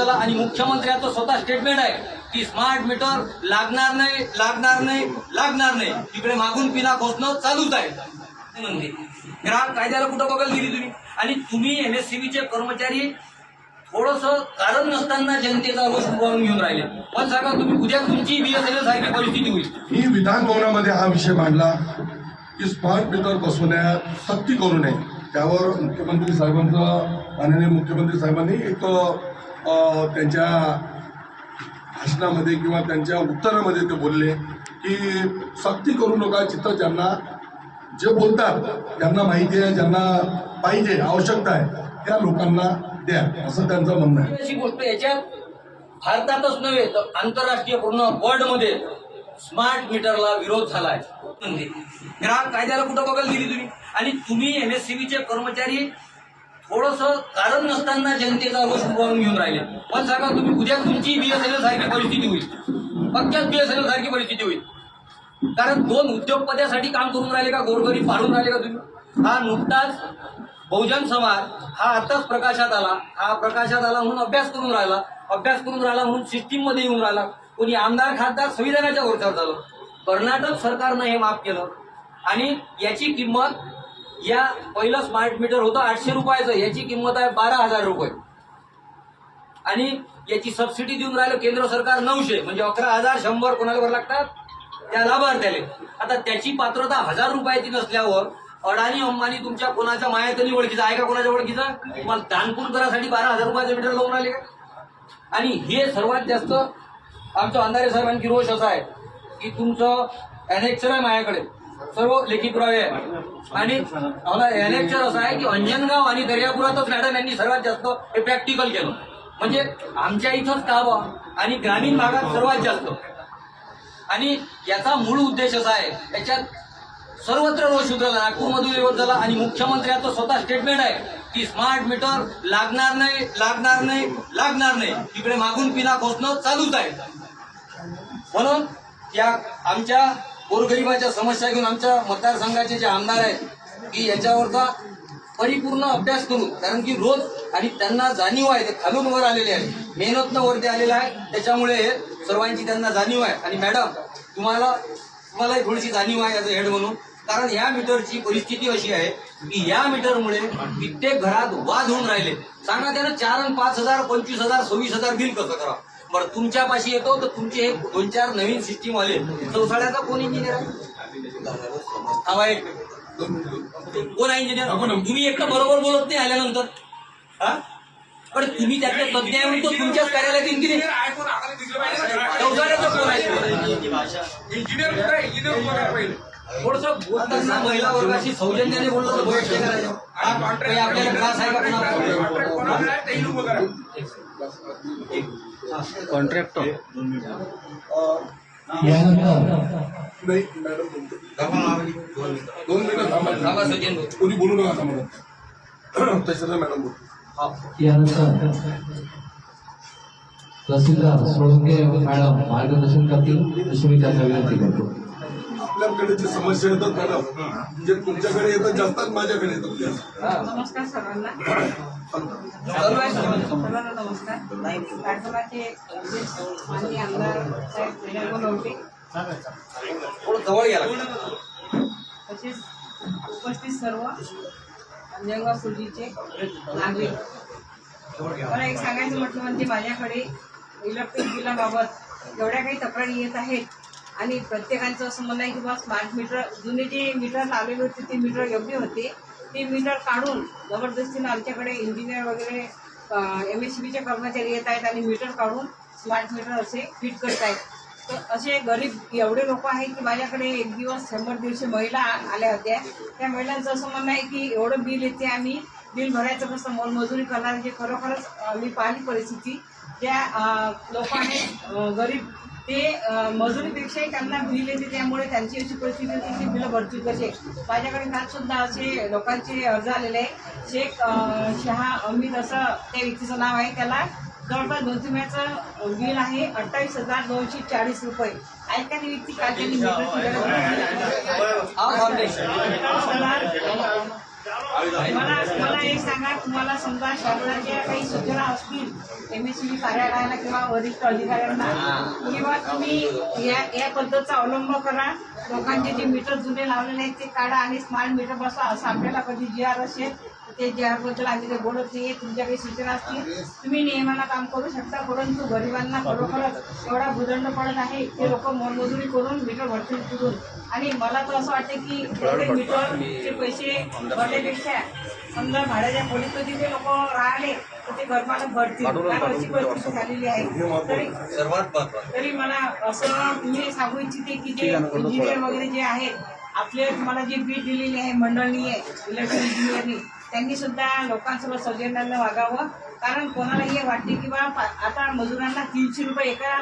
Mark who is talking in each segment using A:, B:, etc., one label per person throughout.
A: झाला आणि मुख्यमंत्र्यांचं स्वतः स्टेटमेंट आहे की स्मार्ट मीटर लागणार नाही लागणार नाही लागणार नाही. तिकडे मागून पिना खोसणं चालूच आहे. म्हणते. ग्राहक कायद्याला कुठं बघायला दिली तुम्ही? आणि तुम्ही एमएससीबीचे कर्मचारी थोडस कारण नसताना जनतेचा रोष उभारून घेऊन राहिले. पण सांगा तुम्ही उद्या तुमची बीएसएनएल सारखी परिस्थिती होईल.
B: मी विधान भवनामध्ये हा विषय मांडला की स्मार्ट मीटर बसवण्यात सक्ती करू नये. त्यावर मुख्यमंत्री साहेबांचं माननीय मुख्यमंत्री साहेबांनी एक त्यांच्या भाषणामध्ये किंवा त्यांच्या उत्तरामध्ये ते बोलले की सक्ती करू नका जिथं ज्यांना जे बोलतात ज्यांना माहिती आहे ज्यांना पाहिजे आवश्यकता आहे त्या लोकांना द्या असं त्यांचं म्हणणं आहे.
A: अशी गोष्ट याच्यात भारतातच नव्हे तर आंतरराष्ट्रीय पूर्ण वर्ल्डमध्ये स्मार्ट मीटरला विरोध झालाय. म्हणजे. आहे ग्राहक कायद्याला कुठं बघायला दिली तुम्ही? आणि तुम्ही एमएससीबीचे कर्मचारी थोडस कारण नसताना जनतेचा रोष उभारून घेऊन राहिले. पण सांगा तुम्ही उद्या तुमची बीएसएनएल सारखी परिस्थिती होईल. पक्क्याच बीएसएनएल सारखी परिस्थिती होईल. कारण दोन उद्योगपत्यासाठी काम करून राहिले का गोरगरीब पाडून राहिले का तुम्ही? हा नुकताच बहुजन समाज हा आताच प्रकाशात आला. हा प्रकाशात आला म्हणून अभ्यास करून राहिला. अभ्यास करून राहिला म्हणून सिस्टीममध्ये येऊन राहिला. कोणी आमदार खासदार संविधानाच्या वरच्यावर झालं. कर्नाटक सरकारनं हे माफ केलं. आणि याची किंमत या पहिलं स्मार्ट मीटर होतं आठशे रुपयाचं. याची किंमत आहे बारा हजार रुपये. आणि याची सबसिडी देऊन राहिलं केंद्र सरकार नऊशे. म्हणजे अकरा हजार शंभर कोणाला वर लागतात? त्या लाभार्थ्याला आता त्याची पात्रता हजार रुपयाची नसल्यावर अडाणी अंबानी तुमच्या कोणाच्या मायातनी ओळखीचा? आहे का कोणाच्या ओळखीचा? तुम्हाला दानपूर करासाठी बारा हजार रुपयाचं मीटर लावून राहिले का? आणि हे सर्वात जास्त आमच्या अंधारे साहेबांची रोष असा आहे की तुमचं अनेक्चर आहे माझ्याकडे सर्व लेखी पुरावे आहेत. आणि अनेक्चर असं आहे की अंजनगाव आणि दर्यापुरातच मॅडम यांनी सर्वात जास्त हे प्रॅक्टिकल केलं. म्हणजे आमच्या इथंच कावा आणि ग्रामीण भागात सर्वात जास्त. आणि याचा मूळ उद्देश असा आहे याच्यात सर्वत्र रोष झाला नागपूरमधून विरोध झाला आणि मुख्यमंत्र्याचं स्वतः स्टेटमेंट आहे की स्मार्ट मीटर लागणार नाही लागणार नाही लागणार नाही. तिकडे मागून पिना खोसणं चालूच आहे. म्हणून या आमच्या गोरगरिबाच्या समस्या घेऊन आमच्या मतदारसंघाचे जे आमदार आहेत की याच्यावरचा परिपूर्ण अभ्यास करून कारण की रोज आणि त्यांना जाणीव आहे ते खालून वर आलेले आहे मेहनतनं वरती आलेलं आहे त्याच्यामुळे सर्वांची त्यांना जाणीव आहे. आणि मॅडम तुम्हाला तुम्हालाही थोडीशी जाणीव आहे याचं हेड म्हणून. कारण या मीटरची परिस्थिती अशी आहे की या मीटरमुळे कित्येक घरात वाद होऊन राहिले. सांगा त्यानं चार आणि पाच हजार पंचवीस हजार सव्वीस हजार बिल कसं करा बरं तुमच्या पाशी येतो तर तुमचे हे दोन चार नवीन सिस्टीम आले. चौसाळ्याचा कोण इंजिनियर आहे? थांबा एक. कोण आहे इंजिनियर तुम्ही एक तर बरोबर बोलत नाही आल्यानंतर. हा? पण तुम्ही त्यातले तज्ञ आहे म्हणून तो तुमच्याच कार्यालयात इंजिनियर चौसाळ्याचा कोण? आहे?
C: इंजिनियर? इंजिनियर.
A: थोडस बोलताना महिला वर्गाशी सौजन्याने बोललं तर करायचं. हा? काही आपल्याला त्रास आहे? का
D: कॉन्ट्रॅक्टर.
B: नाही मॅडम बोलते. दोन मिनिटं. थांबा
A: थांबा सचिन भाऊ.
B: कोणी बोलू नका मॅडम बोलते.
E: यानंतर तहसीलदार सोळंके मॅडम मार्गदर्शन करतील अशी मी त्यांना विनंती करतो.
B: आपल्याकडे जे समस्या येतात मॅडम जे तुमच्याकडे येतात जास्त माझ्याकडे येतात.
F: नमस्कार सर्वांना.
A: चालू आहे सर.
F: सर्वांना नमस्कार कार्यक्रमाचे अध्यक्ष माननीय आमदार साहेब विनय नव्हते
A: थोडं जवळ घ्या
F: तसेच उपस्थित सर्व अंजनगाव सुर्जीचे नागरिक. मला एक सांगायचं म्हटलं म्हणजे माझ्याकडे इलेक्ट्रिक बिलाबाबत एवढ्या काही तक्रारी येत आहेत. आणि प्रत्येकाचं असं म्हणणं आहे की बा स्मार्ट मीटर जुने जे मीटर लावलेले होते ते मीटर योग्य होते. ते मीटर काढून जबरदस्तीनं आमच्याकडे इंजिनियर वगैरे एम एस बीचे कर्मचारी येत आहेत आणि मीटर काढून स्मार्ट मीटर असे फिट करत आहेत. तर असे गरीब एवढे लोक आहेत की माझ्याकडे एक दिवस शंभर दीडशे महिला आल्या होत्या. त्या महिलांचं असं म्हणणं आहे की एवढं बिल येते आम्ही बिल भरायचं कसं मोलमजुरी करणार? जे खरोखरच मी पाहिली परिस्थिती ज्या लोक आहेत गरीब ते मजुरीपेक्षाही त्यांना बिल येते त्यामुळे त्यांची अशी परिस्थिती होती की बिलं भरतील कसे माझ्याकडे काल सुद्धा असे लोकांचे अर्ज आलेले आहे शेख शहा अमित असं त्या व्यक्तीचं नाव आहे त्याला जवळपास दोन तीन महिन्याचं बिल आहे अठ्ठावीस हजार दोनशे चाळीस रुपये ऐका ती व्यक्ती काल त्यांनी मला मला एक सांगा तुम्हाला समजा शासनाच्या काही सूचना असतील एम एस सी कार्यालयाला किंवा वरिष्ठ अधिकाऱ्यांना किंवा तुम्ही या या पद्धतीचा अवलंब करा. लोकांचे जे मीटर जुने लावलेले आहेत ते काढा आणि स्मार्ट मीटर बसवा असं आपल्याला कधी जी आर असेल ते जी आरबद्दल आम्ही ते बोलत नाहीये तुमच्या काही सूचना असतील तुम्ही नियमानं काम करू शकता परंतु गरिबांना खरोखरच एवढा भुदंड पडत आहे ते लोक मोलमजुरी करून मीटर भरतील फिरून. आणि मला तर असं वाटतं की मीटरचे पैसे भरण्यापेक्षा समजा भाड्याच्या खोलीत ते लोक राहिले तर ते घरमालक भरतील. अशी परिस्थिती झालेली आहे. तरी
A: सर्वात महत्वाचं
F: तरी मला असं मी सांगू इच्छिते की जे इंजिनियर वगैरे जे आहेत आपले तुम्हाला जी बीट दिलेली आहे मंडळी आहे इलेक्ट्रिक इंजिनियरनी त्यांनी सुद्धा लोकांसोबत सौजन्यानं वागावं. कारण कोणालाही हे वाटते की बा आता मजुरांना तीनशे रुपये एका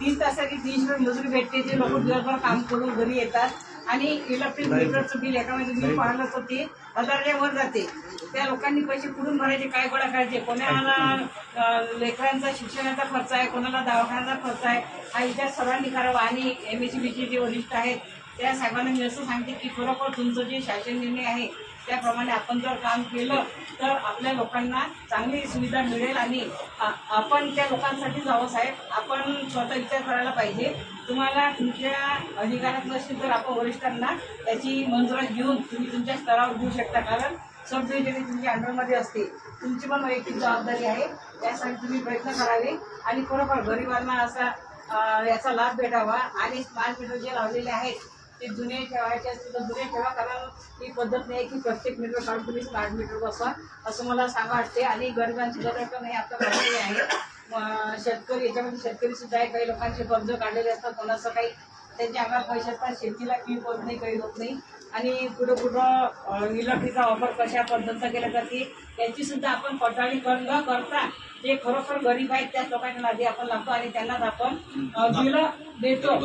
F: तीन तासाची तीनशे रुपये मजुरी भेटते. जे लोक दिवसभर काम करून घरी येतात. आणि इलेक्ट्रिक मीटरचं बिल एका महिन्याचं बिल पाहिलं तर ते हजारच्या वर जाते. त्या लोकांनी पैसे कुठून भरायचे काय गोळा करायचे? कोणाला लेकरांचा शिक्षणाचा खर्च आहे कोणाला दवाखान्याचा खर्च आहे? हा विचार सर्वांनी करावा. आणि एम एस सी जे वरिष्ठ आहेत त्या साहेबांना मी असं सांगते की खरोखर तुमचं जे शासन निर्णय आहे त्याप्रमाणे आपण जर काम केलं तर आपल्या लोकांना चांगली सुविधा मिळेल आणि आपण त्या लोकांसाठी जावं साहेब. आपण स्वतः विचार करायला पाहिजे. तुम्हाला तुमच्या अधिकारात नसेल तर आपण वरिष्ठांना त्याची मंजुरात घेऊन तुम्ही तुमच्या स्तरावर घेऊ शकता. कारण सब डिव्हिजन तुमच्या अंडरमध्ये असते. तुमची पण वैयक्तिक जबाबदारी आहे. त्यासाठी तुम्ही प्रयत्न करावे. आणि खरोखर गरिबांना असा याचा लाभ भेटावा. आणि स्मार्ट मीटर जे लावलेले आहेत ते जुने ठेवायचे असतील तर जुने ठेवा कारण ही पद्धत नाही की प्रत्येक मीटर काढून तुम्ही स्मार्ट मीटर बसवा. असं मला सांगा वाटते आणि गरिबांची गरज नाही आता काढलेली आहे. शेतकरी याच्यामध्ये शेतकरी सुद्धा आहे. काही लोकांचे कर्ज काढलेले असतात. कोणाचं काही त्यांच्या अंगात पैसे असतात. शेतीला पीक होत नाही काही होत नाही. आणि कुठं कुठं इलेक्ट्रिकचा वापर कशा पद्धतीचा केला जाते याची सुद्धा आपण पडताळणी कर न करता जे खरोखर गरीब आहेत त्या लोकांच्या नादी आपण लागतो आणि त्यांनाच आपण बिलं देतो.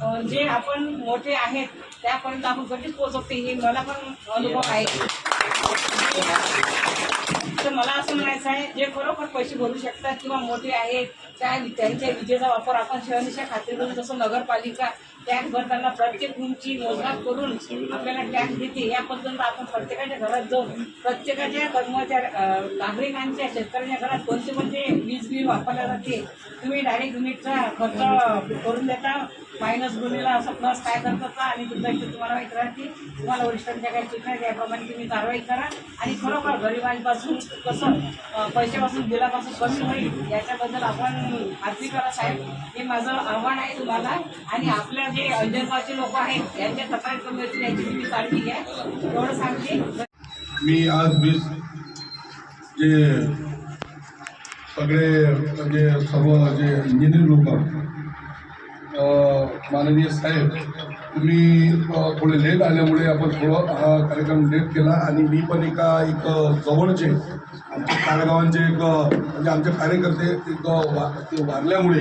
F: जे आपण मोठे आहेत त्यापर्यंत आपण कधीच पोहोचवते हे मला पण अनुभव आहे. तर मला असं म्हणायचं आहे जे खरोखर पैसे भरू शकतात किंवा मोठे आहेत त्या त्यांच्या विजेचा वापर आपण शहरीच्या खात्रीवरून जसं नगरपालिका टॅक्स भरताना प्रत्येक रूमची मोजमाप करून आपल्याला टॅक्स देते या पद्धतीनं आपण प्रत्येकाच्या घरात जाऊन प्रत्येकाच्या कर्मचारी नागरिकांच्या शेतकऱ्यांच्या घरात कोणते कोणते वीज बिल वापरले जाते तुम्ही डायरेक्ट युनिटचा खर्च करून देता मायनस गुन्हेला असं प्लस काय करतात आणि तुमच्या इथे तुम्हाला माहिती राहते. तुम्हाला वरिष्ठांच्या काही सूचना याप्रमाणे त्याप्रमाणे तुम्ही कारवाई करा आणि खरोखर गरिबांपासून कसं पैशापासून बिलापासून कमी होईल याच्याबद्दल आपण खात्री करा साहेब. हे माझं आव्हान आहे तुम्हाला आणि आपल्या जे अंजनगावचे लोक आहेत यांच्या तक्रार कमी होतील याची तुम्ही काळजी घ्या. एवढं सांगते.
B: मी आज वीस जे सगळे म्हणजे सर्व जे इंजिनियर लोक माननीय साहेब तुम्ही थोडे लेट आल्यामुळे आपण थोडं हा कार्यक्रम लेट केला आणि मी पण एका एक जवळचे आमच्या काळगावांचे एक म्हणजे आमचे कार्यकर्ते एक वा ते वारल्यामुळे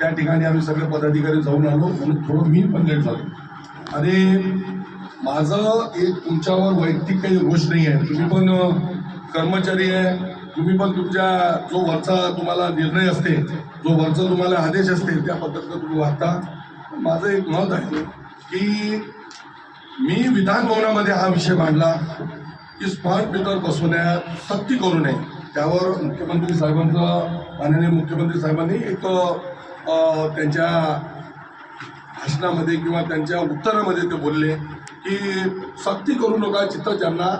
B: त्या ठिकाणी आम्ही सगळे पदाधिकारी जाऊन आलो म्हणून थोडं मी पण लेट झालो. आणि माझं एक तुमच्यावर वैयक्तिक काही रोष नाही आहे. तुम्ही पण कर्मचारी आहे. तुम्ही पण तुमच्या जो वरचा तुम्हाला निर्णय असते जो वरचा तुम्हाला आदेश असते त्या पद्धतीनं तुम्ही वागता. माझं एक मत आहे. की मी विधानभवनामध्ये हा विषय मांडला की स्मार्ट मीटर बसवण्यात सक्ती करू नये. त्यावर मुख्यमंत्री साहेबांचं माननीय मुख्यमंत्री साहेबांनी एक त्यांच्या भाषणामध्ये किंवा त्यांच्या उत्तरामध्ये ते बोलले की सक्ती करू नका चित्र ज्यांना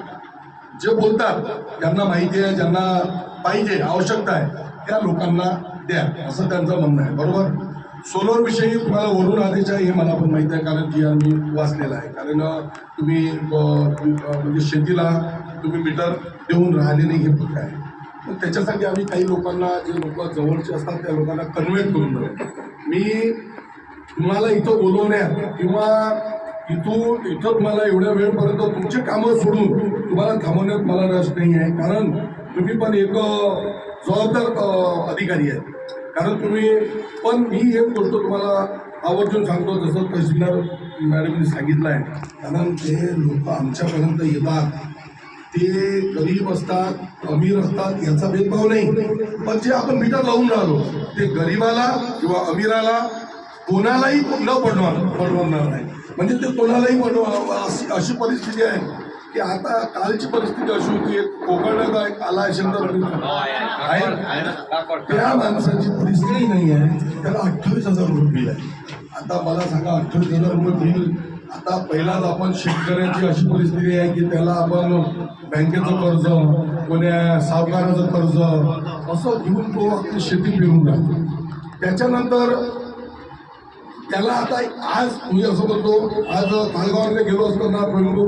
B: जे बोलतात ज्यांना माहिती आहे ज्यांना पाहिजे आवश्यकता आहे त्या लोकांना द्या असं त्यांचं म्हणणं आहे. बरोबर? सोलर विषयी तुम्हाला वरून आदेश आहे हे मला पण माहिती आहे कारण की आम्ही वाचलेलं आहे. कारण तुम्ही म्हणजे शेतीला तुम्ही मीटर देऊन राहिले नाही हे पक्क आहे. पण त्याच्यासाठी आम्ही काही लोकांना जे लोक जवळचे असतात त्या लोकांना कन्व्हेट करून देऊ. मी तुम्हाला इथं बोलवण्यात किंवा इथून इथं तुम्हाला एवढ्या वेळपर्यंत तुमचे कामं सोडून तुम्हाला थांबवण्यात मला रस नाही आहे. कारण तुम्ही पण एक जबाबदार अधिकारी आहेत. कारण तुम्ही पण मी एक गोष्ट तुम्हाला आवर्जून सांगतो जसं तहसीलदार मॅडमनी सांगितलं आहे कारण ते लोक आमच्यापर्यंत येतात. ते गरीब असतात अमीर असतात याचा भेदभाव नाही. पण जे आपण मीटर लावून राहिलो ते गरीबाला किंवा अमीराला कोणालाही न पडणार पडवणार नाही. म्हणजे ते कोणालाही पडवा अशी अशी परिस्थिती आहे. की आता कालची परिस्थिती अशी होती एक एक आला असेल तर आहे? त्या माणसाची परिस्थिती नाही आहे त्याला अठ्ठावीस हजार रुपये बिल आहे. आता मला सांगा अठ्ठावीस हजार रुपये बिल आता पहिलाच आपण शेतकऱ्याची अशी परिस्थिती आहे की त्याला आपण बँकेचं कर्ज कोण्या सावकाराचं कर्ज असं घेऊन तो आपली शेती पेरून जातो. त्याच्यानंतर त्याला आता आज मी असं म्हणतो आज तालगावला गेलो असतो ना प्रभू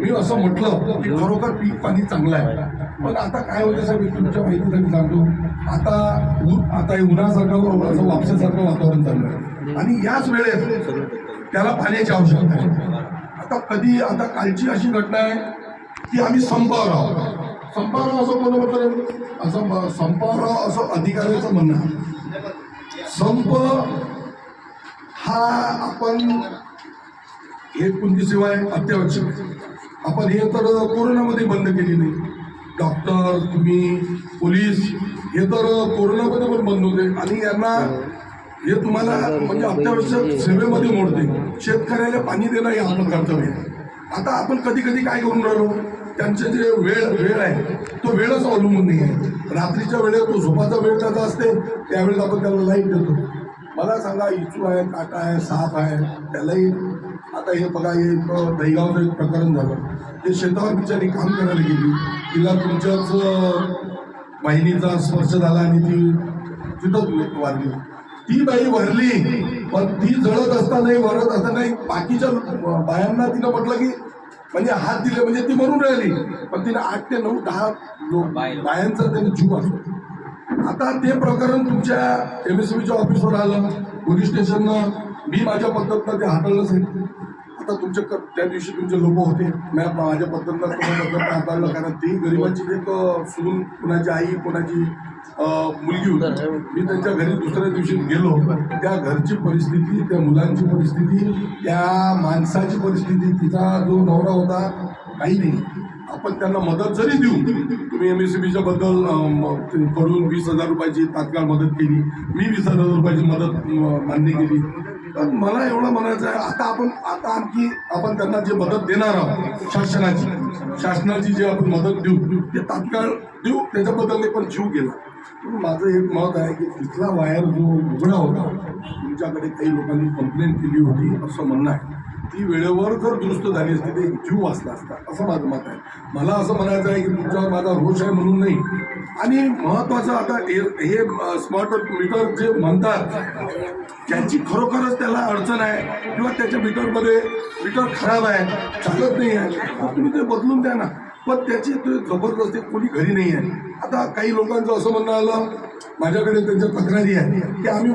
B: मी असं म्हटलं की खरोखर पीक पाणी चांगलं आहे. पण आता काय होतं साहेब तुमच्या माहितीसाठी सांगतो. आता आता उन्हासारखं असं वापसासारखं वातावरण चाललं आहे आणि याच वेळेस त्याला पाण्याची आवश्यकता आहे. आता कधी आता कालची अशी घटना आहे की आम्ही संपावर आहोत. संपावर असं कोण म्हणतं असं संपावर असं अधिकाऱ्याचं म्हणणं संप हा आपण हे कोणती सेवा आहे अत्यावश्यक. आपण हे तर कोरोनामध्ये बंद केली नाही डॉक्टर तुम्ही पोलीस हे तर कोरोनामध्ये पण बंद होते. आणि यांना हे तुम्हाला म्हणजे अत्यावश्यक सेवेमध्ये मोडते. शेतकऱ्याला पाणी देणं हे आपण कर्तव्य आता आपण कधी कधी काय करून राहिलो? त्यांचे जे वेळ वेळ आहे तो वेळच अवलंबून नाही आहे. रात्रीच्या वेळेत तो झोपाचा वेळ त्याचा असते त्यावेळेस आपण त्याला लाइट देतो. मला सांगा इचू आहे काटा आहे साप आहे त्यालाही आता हे बघा हे एक दहीगावचं एक प्रकरण झालं. ते शेतावर बिचारी काम करायला गेली. तिला तुमच्याच वाहिनीचा स्पर्श झाला आणि ती तिथंच वारली. ती बाई भरली पण ती जळत असतानाही वरत असतानाही बाकीच्या बायांना तिनं म्हटलं की म्हणजे हात दिले म्हणजे ती मरून राहिली. पण तिने आठ ते नऊ दहा लोक बायांचा त्यांनी जीव असतो आता ते प्रकरण तुमच्या एम एस बीच्या ऑफिसवर आलं. पोलीस स्टेशननं मी माझ्या पद्धतीनं ते हाताळलं सांगितलं आता तुमच्या क- त्या दिवशी तुमचे लोक होते. मी माझ्या पद्धतीनं पद्धतीनं हाताळलं कारण ती गरिबाची एक सून कुणाची आई कुणाची मुलगी होती. मी त्यांच्या घरी दुसऱ्या दिवशी गेलो. त्या घरची परिस्थिती त्या मुलांची परिस्थिती त्या माणसाची परिस्थिती तिचा जो नवरा होता काही नाही. आपण त्यांना मदत जरी देऊ तुम्ही एम एस बीच्या बद्दलकडून वीस हजार रुपयाची तात्काळ मदत केली मी वीस हजार रुपयाची मदत मान्य केली. पण मला एवढं म्हणायचं आहे आता आपण आता आणखी आपण त्यांना जे मदत देणार आहोत शासनाची शासनाची जे आपण मदत देऊ ते तात्काळ देऊ त्याच्याबद्दल पण जीव गेला. पण माझं एक मत आहे की तिथला वायर जो उघडा होता तुमच्याकडे काही लोकांनी कंप्लेंट केली होती असं म्हणणं आहे. ती वेळेवर जर दुरुस्त झाली असती. ते जीव वाचला असता. असं माझं मत आहे. मला असं म्हणायचं आहे की तुमच्यावर माझा रोष आहे म्हणून नाही. आणि महत्वाचं आता हे हे स्मार्ट मीटर जे म्हणतात ज्यांची खरोखरच त्याला अडचण आहे किंवा त्याच्या मीटरमध्ये मीटर खराब आहे चालत नाही आहे तुम्ही ते बदलून द्या ना. पण त्याची ते जबरदस्ती कोणी घरी नाही आहे. आता काही लोकांचं असं म्हणणं आलं माझ्याकडे त्यांच्या तक्रारी आहे की आम्ही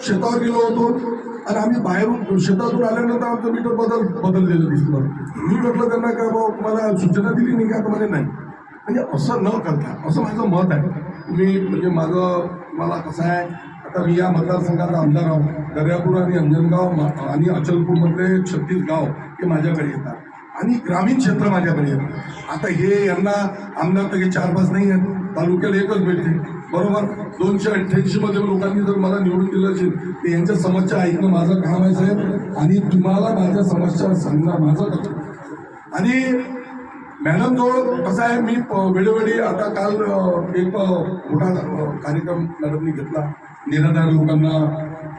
B: शेतावर गेलो होतो आणि आम्ही बाहेरून शेतातून आल्यानंतर आमचं मीटर बदल बदललेलं दिसलं. मी म्हटलं त्यांना काय बाबा तुम्हाला सूचना दिली नाही का? तर म्हणे नाही. म्हणजे असं न करता असं माझं मत आहे. मी म्हणजे माझं मला कसं आहे आता मी या मतदारसंघाचा आमदार आहोत दर्यापूर आणि अंजनगाव मा- आणि अचलपूरमधले छत्तीस गाव हे माझ्याकडे येतात. आणि ग्रामीण क्षेत्र माझ्याकडे येतं आता हे यांना आमदार तर हे चार पाच नाही आहेत. तालुक्याला एकच भेटते. बरोबर. दोनशे अठ्ठ्याऐंशी मध्ये लोकांनी जर मला निवडून दिलं असेल तर यांच्या समस्या ऐकणं माझं काम आहे साहेब. आणि तुम्हाला माझ्या समस्या सांगणार माझं आणि मॅडम जवळ कसं आहे मी वेळोवेळी आता काल एक मोठा कार्यक्रम मॅडमनी घेतला. निराधार लोकांना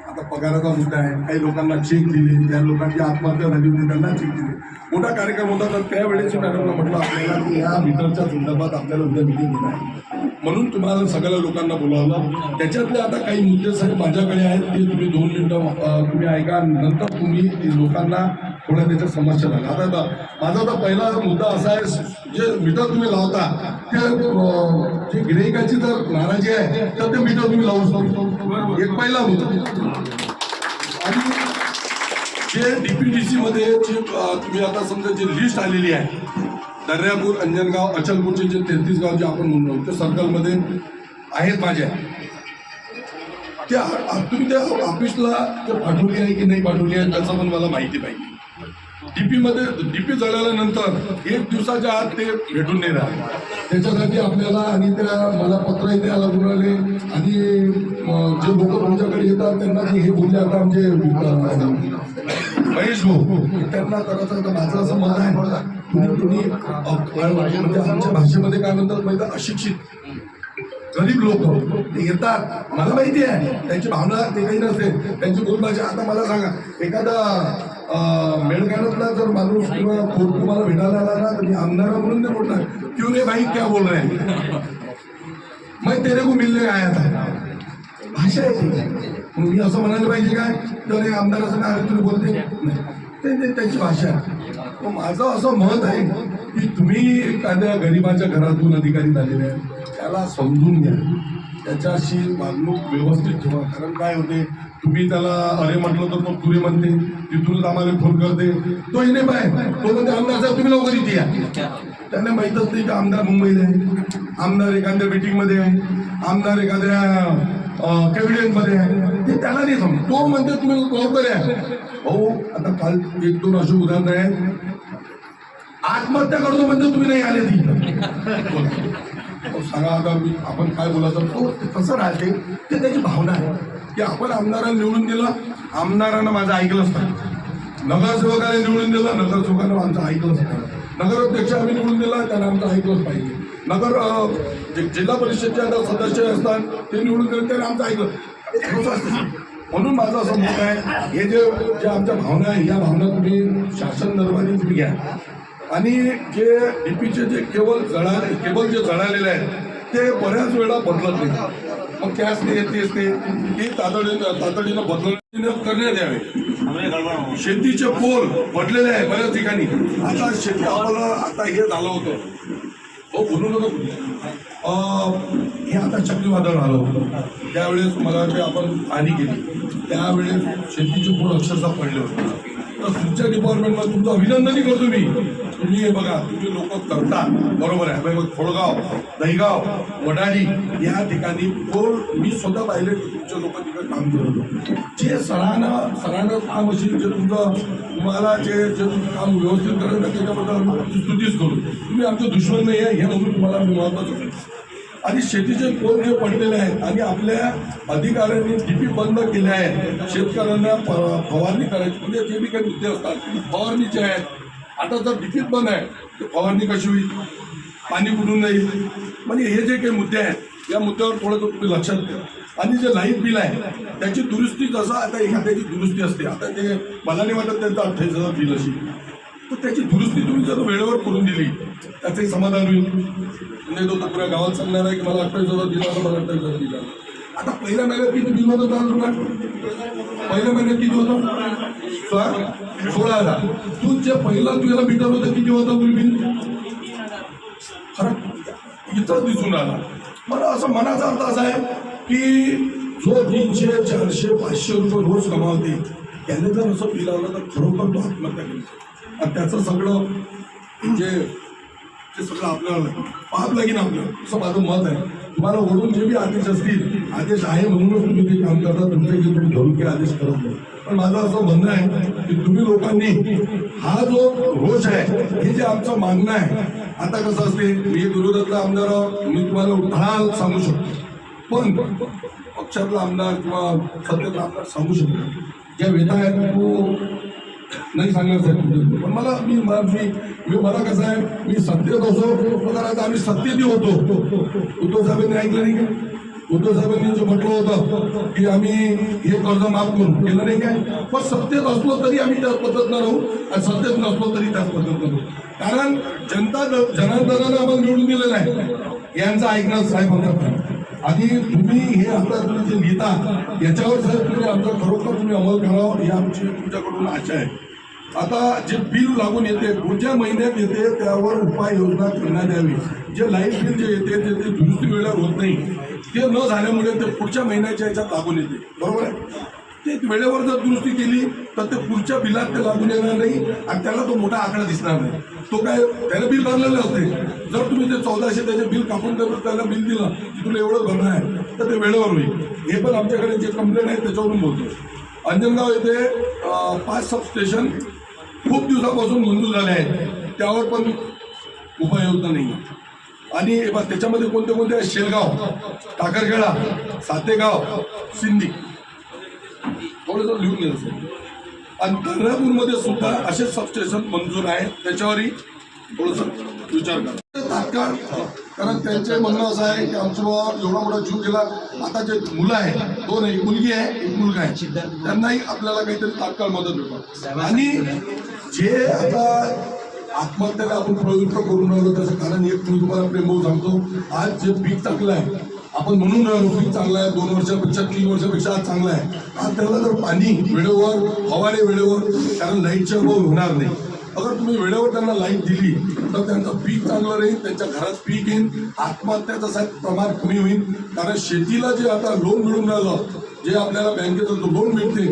B: आता पगाराचा मुद्दा आहे. काही लोकांना चेक दिले त्या लोकांची आत्महत्या झाली होती त्यांना चेक दिले. मोठा कार्यक्रम होता तर त्यावेळेस मॅडमला म्हटलं आपल्याला की या मीटरच्या संदर्भात आपल्याला उद्या मिटिंग घेणार आहे. म्हणून तुम्हाला सगळ्या लोकांना बोलावलं. त्याच्यातले आता काही मुद्दे सगळे माझ्याकडे आहेत ते तुम्ही दोन मिनिटं तुम्ही ऐका. नंतर तुम्ही ते लोकांना थोड्या त्याच्या समस्या झाल्या आता माझा तर पहिला मुद्दा असा आहे जे मीटर तुम्ही लावता ते जे गिरायकाची जर नाराजी आहे तर ते मीटर तुम्ही लावू शकतो. एक पहिला मुद्दा. आणि जे डीपीडीसी मध्ये जे तुम्ही आता समजा जी लिस्ट आलेली आहे दर्यापूर अंजनगाव अचलपूरचे जे तेहतीस गाव जे आपण म्हणलो ते सर्कलमध्ये आहेत माझ्या. त्या तुम्ही त्या ऑफिसला ते पाठवली आहे की नाही पाठवली आहे त्याचं पण मला माहिती पाहिजे. डीपीमध्ये डीपी जळाल्यानंतर एक दिवसाच्या आत ते भेटून नाही राहत त्याच्यासाठी आपल्याला आणि त्या मला पत्रही द्यायला बोलावले आणि जे लोक तुमच्याकडे येतात त्यांना हे बोलले आता आमचे महेश भाऊ त्यांना खरं तर माझं असं मत आहे. तुम्ही कुणी म्हणजे आमच्या भाषेमध्ये काय म्हणतात माहिती अशिक्षित. गरीब लोक ते येतात. मला माहिती आहे. त्यांची भावना ते काही नसते त्यांची बोलभाषा आता मला सांगा. एखादा मेळघाटातला जर माणूस किंवा कोण तुम्हाला भेटायला आला ना तर आमदारा म्हणून नाही बोलणार. क्यों रे भाई क्या बोल रहे हैं? मैं तेरे को मिलने आया था. भाषा आहे मी असं म्हणायला पाहिजे काय तर आमदार असं काय तुम्ही बोलते. नाही. ते त्यांची भाषा आहे. मग माझं असं मत आहे की तुम्ही एखाद्या गरिबाच्या घरातून अधिकारी झालेले आहे त्याला समजून घ्या. त्याच्याशी वागणूक व्यवस्थित ठेवा. कारण काय होते? तुम्ही त्याला अरे म्हटलं तर तो तुरे म्हणते. तिथूनच आम्हाला फोन करते. तो येणे पाय तो म्हणते आमदार साहेब तुम्ही लवकर इथे या. त्यांना माहीतच नाही की आमदार मुंबईला आहे. आमदार एखाद्या मीटिंगमध्ये आहे. आमदार एखाद्या कॅबिनेटमध्ये आहे? ते त्याला नाही समजत. तो म्हणते तुम्ही लवकर या. भाऊ आता काल एक दोन अशी उदाहरणं आहेत. आत्महत्या करतो म्हणजे तुम्ही नाही आले ती. अहो, सांगा आता मी आपण काय बोलायचं? तो ते कसं राहते. ते त्याची भावना आहे. की आपण आमदाराला निवडून दिलं आमदारानं माझं ऐकलंच नाही. नगरसेवकाने निवडून दिलं नगरसेवकानं आमचं ऐकलंच नाही. नगराध्यक्ष आम्ही निवडून दिला त्यानं आमचं ऐकलंच पाहिजे. नगर जे जिल्हा परिषदचे आता सदस्य असतात ते निवडून दिले त्याने आमचं ऐकलं म्हणून माझं असं मत आहे हे जे जे आमच्या भावना आहे या भावना तुम्ही शासन दरबारी तुम्ही घ्या. आणि जे डीपीचे जे केवळ जळा केबल जे जळालेले आहेत ते बऱ्याच वेळा बदलत नाही मग त्याच ते तेच ते ते तातडीनं तातडीनं बदलण्याने करण्यात यावे. शेतीचे पोल पडलेले आहे बऱ्याच ठिकाणी. आता शेती आम्हाला आता हे झालं होतं. हो बोलू नका हे आता चक्रीवादळ आलं होतं. त्यावेळेस मला वाटते आपण हानी केली. त्यावेळेस शेतीचे पोल अक्षरशः पडले होते. तर तुमच्या डिपार्टमेंटला तुमचं अभिनंदनही करतो मी. तुम्ही हे बघा तुम्ही लोक करता बरोबर आहे. बघा, खोडगाव दहीगाव वडाडी या ठिकाणी पोल मी स्वतः पाहिले तुमच्या तुमचे लोक तिकडे काम करत जे सरानं सरानं काम असेल जे तुमचं तुम्हाला जे जे काम व्यवस्थित करत त्याच्याबद्दल स्तुतीच करू. तुम्ही आमचे दुश्मन नाही आहे हे म्हणून तुम्हाला मी महत्वाचं आणि शेतीचे कोण जे पडलेले आहेत. आणि आपल्या अधिकाऱ्यांनी डीपी बंद केले आहेत. शेतकऱ्यांना फ- फवारणी करायची. म्हणजे जे बी काही मुद्दे असतात फवारणीचे आहेत. आता जर डीपीच बंद आहे तर फवारणी कशी होईल? पाणी कुठून जाईल? म्हणजे हे जे काही मुद्दे आहेत या मुद्द्यावर थोडंसं तुम्ही लक्षात द्या आणि जे लाइट बिल आहे त्याची दुरुस्ती जसं आता एखाद्याची दुरुस्ती असते. आता ते मला नाही वाटत त्यांचं अठ्ठावीस हजार बिल अशी तर त्याची दुरुस्ती तुम्ही जर वेळेवर करून दिली. त्याचंही समाधान होईल. म्हणजे तो पुऱ्या गावात सांगणार आहे की मला अठ्ठावीस हजार दिला मला अठ्ठावीस हजार दिला. आता पहिल्या महिन्यात किती बिल होतं दहा रुपये? पहिल्या महिन्यात किती होतं? सोळा सोळा हजार. तू जे पहिला तुझ्याला मीटर होतं किती होतं तुझं बिल? फरक इथंच दिसून आला. मला असं मनाचा अर्थ असा आहे की जो तीनशे चारशे पाचशे रुपये रोज कमावते त्याने जर असं बिल तर खरोखर तो आत्महत्या केली आणि त्याचं सगळं जे ते सगळं आपल्याला पाप लागेल आपलं असं माझं मत आहे. तुम्हाला वरून जे बी आदेश असतील आदेश आहे म्हणूनच तुम्ही ते काम करता तुमचे जे तुम्ही धरून काही आदेश करत नाही. पण माझं असं म्हणणं आहे की तुम्ही लोकांनी हा जो रोष आहे हे जे आमचं मागणं आहे आता कसं असते मी विरोधातला आमदार मी तुम्हाला उठाल सांगू शकतो. पण पक्षातला आमदार किंवा सत्तेतला आमदार सांगू शकतो. ज्या वेता आहेत तो नाही सांगण्यासाठी पण मला मी मी मी मला कसं आहे मी सत्तेत असो आता आम्ही सत्तेतही होतो. उद्धव साहेबांनी ऐकलं नाही का? उद्धव साहेबांनी जो म्हटलं होतं की आम्ही हे कर्ज माफ करू केलं नाही काय? पण सत्तेत असलो तरी आम्ही त्याच पद्धतीनं राहू आणि सत्तेत नसलो तरी त्याच पद्धत राहू. कारण जनता जनार्दनानं आम्हाला निवडून दिलेलं आहे. यांचं ऐकणं साहेब म्हणतात आणि तुम्ही हे आता तुम्ही जे लिहिता याच्यावर साहेब तुम्ही आमचा खरोखर तुम्ही अंमल करावा ही आमची तुमच्याकडून आशा आहे. आता जे बिल लागून येते पुढच्या महिन्यात येते त्यावर उपाययोजना करण्यात यावी. जे लाइट बिल जे येते ते ते दुरुस्ती वेळेवर होत नाही. ते न झाल्यामुळे ते पुढच्या महिन्याच्या याच्यात लागून येते. बरोबर आहे? ते वेळेवर जर दुरुस्ती केली तर ते पुढच्या बिलात ते लागून येणार नाही आणि त्याला तो मोठा आकडा दिसणार नाही. तो काय त्याला बिल भरलेलं असते जर तुम्ही ते चौदाशे त्याचे बिल कापून त्यावर त्याला बिल दिलं की तुला एवढं भरणं आहे तर ते वेळेवर होईल. हे पण आमच्याकडे जे कंप्लेंट आहे त्याच्यावरून बोलतो अंजनगाव येथे पाच सबस्टेशन खूप दिवसापासून मंजूर झाले आहेत. त्यावर पण उपाययोजना नाही आणि त्याच्यामध्ये कोणते कोणते शेलगाव टाकरखेडा सातेगाव सिंधी. थोडंसं लिहून घ्यायचं आणि धर्णापूरमध्ये सुद्धा असे सबस्टेशन मंजूर आहेत. त्याच्यावरही थोडंसं विचार करा. तात्काळ कारण त्यांचे म्हणणं असं आहे की आमचं बाबा एवढा मोठा जीव गेला. आता जे मुलं आहे दोन एक मुलगी आहे एक मुलगा आहे. त्यांनाही आपल्याला काहीतरी तात्काळ मदत भेटो. आणि जे आता आत्महत्याला आपण प्रवृत्त करून राहिलो त्याचं कारण एक मी तुम्हाला प्रेमभाऊ सांगतो. आज जे पीक टाकलं आहे आपण म्हणून राहिलो पीक आहे दोन वर्षापेक्षा तीन वर्षापेक्षा आज चांगला आहे. आज त्याला जर पाणी वेळेवर फवारे वेळेवर कारण लाईटच्या अभाव होणार नाही. अगर तुम्ही वेळेवर त्यांना लाइट दिली तर त्यांचं पीक चांगलं राहील त्यांच्या घरात पीक येईल आत्महत्याचं प्रमाण कमी होईल. कारण शेतीला जे आता लोन मिळून राहिलं जे आपल्याला बँकेचं लोन मिळते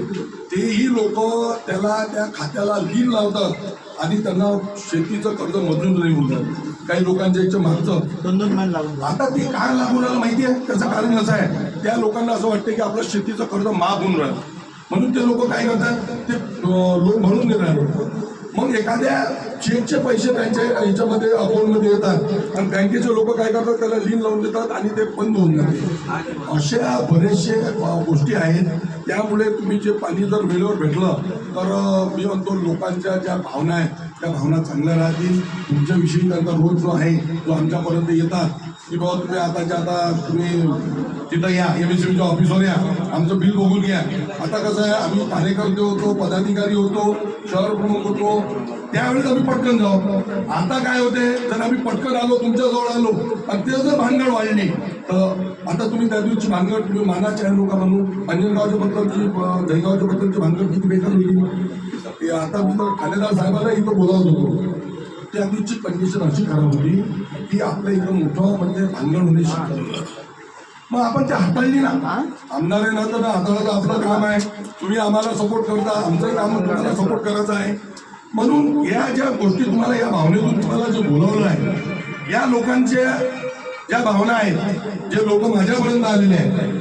B: तेही लोक त्याला त्या खात्याला लीन लावतात आणि त्यांना शेतीचं कर्ज मधून नाही होऊन जातं. काही लोकांच्या याच्या मागचं आता ते काय लागून राहिलं माहिती आहे? त्याचं कारण असं आहे? त्या लोकांना असं वाटतं की आपलं शेतीचं कर्ज माफ होऊन राहिलं. म्हणून ते लोक काय करतात? ते लोन भरून नाही राहिले. मग एखाद्या चेकचे पैसे त्यांच्या याच्यामध्ये अकाउंटमध्ये येतात. आणि बँकेचे लोक काय करतात? त्याला लीन लावून देतात आणि ते बंद होऊन जाते. अशा बरेचसे गोष्टी आहेत. त्यामुळे तुम्ही जे पाणी जर वेळेवर भेटलं तर मी म्हणतो लोकांच्या ज्या भावना आहेत त्या भावना चांगल्या राहतील. तुमच्याविषयी त्यांचा रोज जो आहे तो आमच्यापर्यंत येतात. की बाबा तुम्ही आताच्या आता तुम्ही तिथं या एम एस सीच्या ऑफिसवर या आमचं बिल बघून घ्या. आता कसं आहे आम्ही कार्यकर्ते होतो पदाधिकारी होतो शहर प्रमुख होतो त्यावेळेस आम्ही पटकन जाऊ. आता काय होते जर आम्ही पटकन आलो तुमच्याजवळ आलो आणि ते जर भानगड वाढली तर आता तुम्ही त्या दिवशी भानगड तुम्ही मानाचे आहे लोक म्हणून अंजनगावच्या बद्दलची जयगावच्या बद्दलची भानगड किती बेकार होईल ते आता मी तर ठाणेदार साहेबाला इथं बोलावत होतो. त्या दिवशी कंडिशन अशी खराब होती की आपल्या इथं मोठं म्हणजे भांडण होणे शक्य होतं. मग आपण ते हाताळली ना. आमदार ना तर हाताळायचं आपलं काम आहे. तुम्ही आम्हाला सपोर्ट करता आमचं काम तुम्हाला सपोर्ट करायचं आहे. म्हणून या ज्या गोष्टी तुम्हाला या भावनेतून तुम्हाला जे बोलवलं आहे या लोकांच्या ज्या भावना आहेत जे लोक माझ्यापर्यंत आलेले आहेत.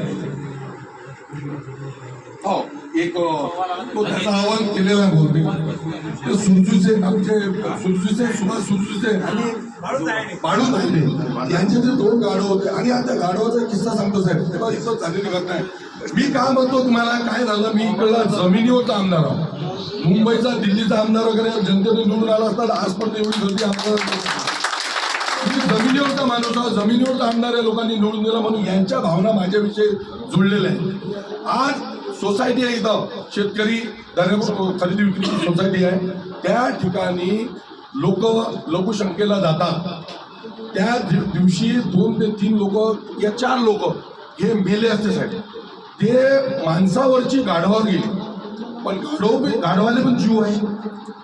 B: हो एक तो त्याचा आवाज केलेला आहे बहुतेक. ते सुरजूचे आमचे सुरजूचे सुभाष सुरजूचे आणि बाळू राहिले यांचे जे दोन गाढव होते. आणि आता गाढवाचा किस्सा सांगतो साहेब. तेव्हा इथं चाललेली घटना आहे. मी काय म्हणतो तुम्हाला काय झालं? मी इकडला जमिनीवरचा आमदार आहो. मुंबईचा दिल्लीचा आमदार वगैरे जनतेने निवडून आला असतात आजपर्यंत एवढी गर्दी आमदार जमिनीवरचा माणूस आहोत जमिनीवरचा आमदार या लोकांनी निवडून दिला म्हणून यांच्या भावना माझ्याविषयी जुळलेल्या आहेत. आज सोसायटी आहे इथं. शेतकरी खरेदी विक्रीची सोसायटी आहे. त्या ठिकाणी लोक लघुशंकेला जातात. त्या दि- दिवशी दोन ते तीन लोक या चार लोक हे मेले असते साहेब. ते माणसावरची गाढवा गेली. पण गाढव गाढवाले पण जीव आहे.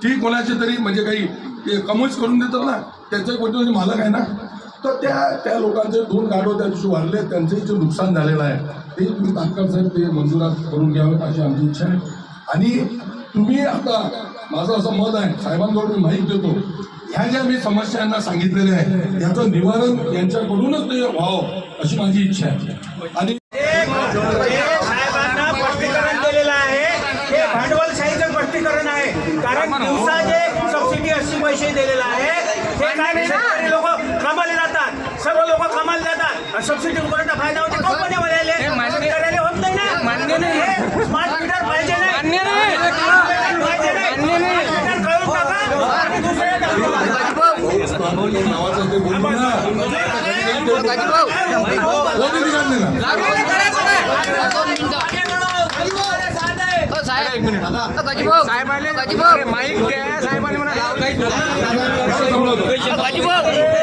B: ती कोणाचे तरी म्हणजे काही ते कमच करून देतात ना त्याच्या कोणते मालक आहे ना. तर त्या त्या लोकांचे दोन गाढव त्या दिवशी वाढले त्यांचंही जे नुकसान झालेलं आहे. ते तुम्ही तात्काळ साहेब ते मंजुरात करून घ्यावे अशी आमची इच्छा आहे. आणि तुम्ही आता माझं असं मत आहे साहेबांजवळ मी माहीत देतो. ह्या ज्या मी समस्यांना सांगितलेल्या आहेत याचं निवारण यांच्याकडूनच ते व्हावं अशी माझी इच्छा आहे. आणि
D: साहेबांना स्पष्टीकरण दिलेलं आहे हे भांडवलशाहीचं स्पष्टीकरण आहे कारण दिवसा जे सबसिडी अस्सी पैसे दिलेलं आहे हे काय शेतकरी लोक कामाला जातात सर्व लोक कामाला जातात आणि सबसिडी कोणाचा फायदा होतो. कंपन्यावाल्याले शेतकऱ्याला होत नाही ना. मान्य नाही. स्मार्ट मीटर पाहिजे नाही. मान्य नाही. पाहिजे नाही. मीटर कळून टाका. आणि दुसऱ्या
B: नावाचं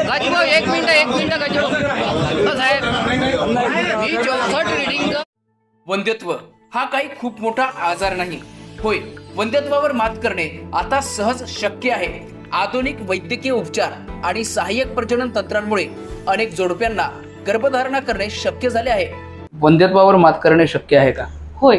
G: गजभाऊ. एक मिनिट एक मिनिट गजभाऊ. हो साहेब ही चौसष्ट रिडिंग
H: वंध्यत्व हा काही खूप मोठा आजार नाही. होय वंध्यत्वावर मात करणे आता सहज शक्य आहे. आधुनिक वैद्यकीय उपचार आणि सहाय्यक प्रजनन तंत्रांमुळे अनेक जोडप्यांना गर्भधारणा करणे शक्य झाले आहे. वंध्यत्वावर मात करणे शक्य आहे का?
I: होय.